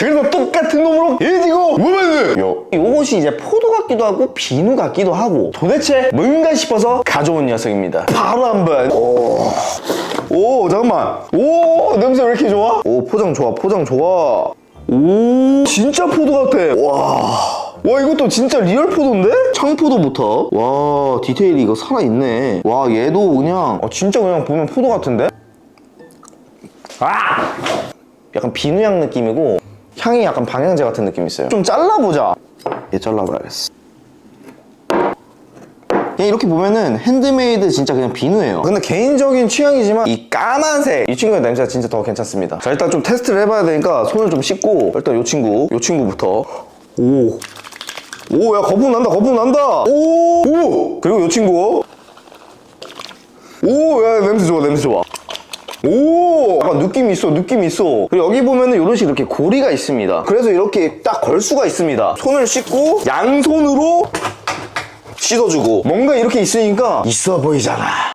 그래서 똑같은 놈으로 일지고 우먼즈 요. 요것이 이제 포도 같기도 하고 비누 같기도 하고 도대체 뭔가 싶어서 가져온 녀석입니다. 바로 한번. 오. 오 잠깐만. 오 냄새 왜 이렇게 좋아? 오 포장 좋아 포장 좋아. 오 진짜 포도 같아. 와와 이것도 진짜 리얼 포도인데? 청포도부터. 와 디테일이 이거 살아있네. 와 얘도 그냥 아, 진짜 그냥 보면 포도 같은데? 아! 약간 비누향 느낌이고. 향이 약간 방향제 같은 느낌이 있어요 좀 잘라보자 얘 잘라봐야겠어 그냥 이렇게 보면은 핸드메이드 진짜 그냥 비누예요 근데 개인적인 취향이지만 이 까만색 이 친구의 냄새가 진짜 더 괜찮습니다 자 일단 좀 테스트를 해봐야 되니까 손을 좀 씻고 일단 이 친구 이 친구부터 오 오, 야, 거품 난다, 거품 난다! 오! 오! 그리고 이 친구. 오, 야, 냄새 좋아, 냄새 좋아. 오! 약간 느낌이 있어, 느낌이 있어. 그리고 여기 보면은 이런 식으로 이렇게 고리가 있습니다. 그래서 이렇게 딱 걸 수가 있습니다. 손을 씻고 양손으로 씻어주고. 뭔가 이렇게 있으니까 있어 보이잖아.